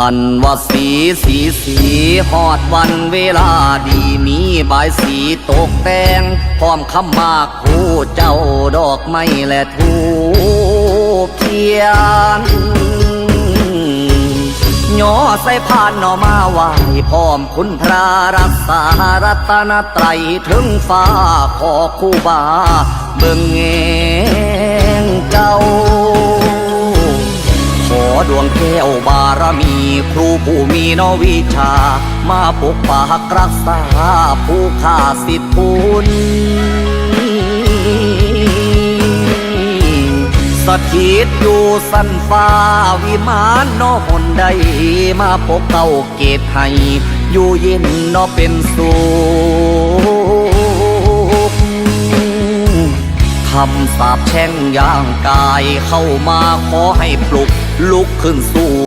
อันว่าสีสีสีหอดวันเวลาดีมีบายสีตกแต่งพร้อมคำมากผู้เจ้าดอกไม้และทูเทียนย่อใส่พานนอมาไหวพร้อมคุณพระรักษารัตนไตรถึงฟ้าขอคู่บาเบิ่งแงง แก้วบารมี ครูผู้มีนวิชา มาปกปักรักษาผู้ข้าสิทธิพุนสถิตอยู่สันฟ้าวิมานนอหนใด มาพบเก่าเกตให้อยู่เย็นนอเป็นสุขคำสาปแช่งย่างกายเข้ามาขอให้ปลุก ลุกขึ้นสู้